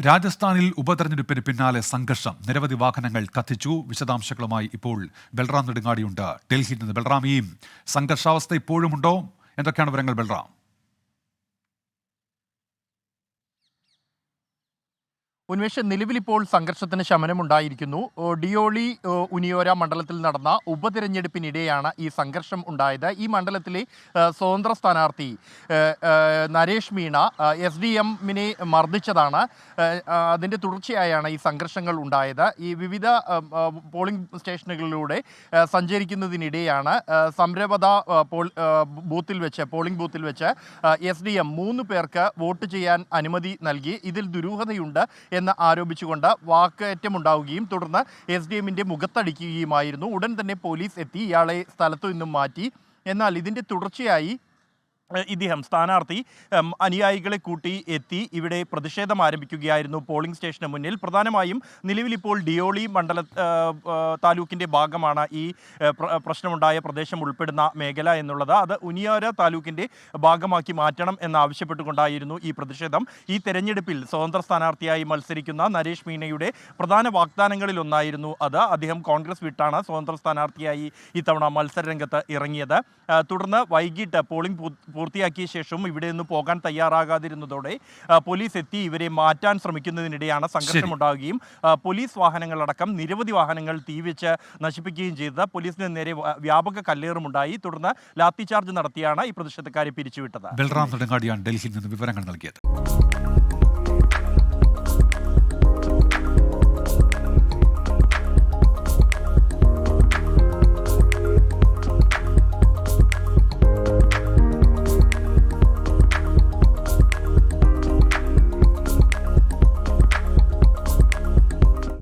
രാജസ്ഥാനിൽ ഉപതെരഞ്ഞെടുപ്പിന് പിന്നാലെ സംഘർഷം. നിരവധി വാഹനങ്ങൾ കത്തിച്ചു. വിശദാംശങ്ങളുമായി ഇപ്പോൾ ബൽറാം നെടുങ്ങാടിയുണ്ട്. ഡൽഹിയിൽ നിന്ന് ബൽറാം ഈ സംഘർഷാവസ്ഥ ഇപ്പോഴുമുണ്ടോ? എന്തൊക്കെയാണ് വിവരങ്ങൾ ബൽറാം? ഉന്മേഷ് നിലവിലിപ്പോൾ സംഘർഷത്തിന് ശമനമുണ്ടായിരിക്കുന്നു. ഡിയോളി ഉനിയോര മണ്ഡലത്തിൽ നടന്ന ഉപതിരഞ്ഞെടുപ്പിനിടെയാണ് ഈ സംഘർഷം ഉണ്ടായത്. ഈ മണ്ഡലത്തിലെ സ്വതന്ത്ര സ്ഥാനാർത്ഥി നരേഷ് മീണ എസ് ഡി എമ്മിനെ മർദ്ദിച്ചതാണ്. അതിന്റെ തുടർച്ചയായാണ് ഈ സംഘർഷങ്ങൾ ഉണ്ടായത്. ഈ വിവിധ പോളിംഗ് സ്റ്റേഷനുകളിലൂടെ സഞ്ചരിക്കുന്നതിനിടെയാണ് സംരംഭത പോൾ ബൂത്തിൽ വെച്ച് പോളിംഗ് ബൂത്തിൽ വെച്ച് എസ് ഡി എം മൂന്ന് പേർക്ക് വോട്ട് ചെയ്യാൻ അനുമതി നൽകി. ഇതിൽ ദുരൂഹതയുണ്ട്. എന്ന് ആരോപിച്ചുകൊണ്ട് വാക്കേറ്റമുണ്ടാവുകയും തുടർന്ന് എസ് ഡി എമ്മിന്റെ മുഖത്തടിക്കുകയുമായിരുന്നു. ഉടൻ തന്നെ പോലീസ് എത്തി. ഇയാളെ സ്ഥലത്തു നിന്നും മാറ്റി. എന്നാൽ ഇതിന്റെ തുടർച്ചയായി ഇദ്ദേഹം സ്ഥാനാർത്ഥി അനുയായികളെ കൂട്ടി എത്തി ഇവിടെ പ്രതിഷേധം ആരംഭിക്കുകയായിരുന്നു പോളിംഗ് സ്റ്റേഷന് മുന്നിൽ. പ്രധാനമായും നിലവിലിപ്പോൾ ഡിയോളി മണ്ഡല താലൂക്കിന്റെ ഭാഗമാണ് ഈ പ്രശ്നമുണ്ടായ പ്രദേശം ഉൾപ്പെടുന്ന മേഖല എന്നുള്ളത്. അത് ഉനിയാര താലൂക്കിന്റെ ഭാഗമാക്കി മാറ്റണം എന്നാവശ്യപ്പെട്ടുകൊണ്ടായിരുന്നു ഈ പ്രതിഷേധം. ഈ തെരഞ്ഞെടുപ്പിൽ സ്വതന്ത്ര സ്ഥാനാർത്ഥിയായി മത്സരിക്കുന്ന നരേഷ് മീണയുടെ പ്രധാന വാഗ്ദാനങ്ങളിലൊന്നായിരുന്നു അത്. അദ്ദേഹം കോൺഗ്രസ് വിട്ടാണ് സ്വതന്ത്ര സ്ഥാനാർത്ഥിയായി ഇത്തവണ മത്സരരംഗത്ത് ഇറങ്ങിയത്. തുടർന്ന് വൈകിട്ട് പോളിംഗ് പൂർത്തിയാക്കിയ ശേഷവും ഇവിടെ നിന്ന് പോകാൻ തയ്യാറാകാതിരുന്നതോടെ പോലീസ് എത്തി ഇവരെ മാറ്റാൻ ശ്രമിക്കുന്നതിനിടെയാണ് സംഘർഷമുണ്ടാകുകയും പോലീസ് വാഹനങ്ങളടക്കം നിരവധി വാഹനങ്ങൾ തീവെച്ച് നശിപ്പിക്കുകയും ചെയ്തത്. പോലീസിന് നേരെ വ്യാപക കല്ലേറുമുണ്ടായി. തുടർന്ന് ലാത്തി ചാർജ് നടത്തിയാണ് ഈ പ്രതിഷേധക്കാരെ പിരിച്ചുവിട്ടത്. ബൽറാം നെടുങ്ങാടിയാണ് ഡൽഹിയിൽ നിന്ന് വിവരങ്ങൾ നൽകിയത്.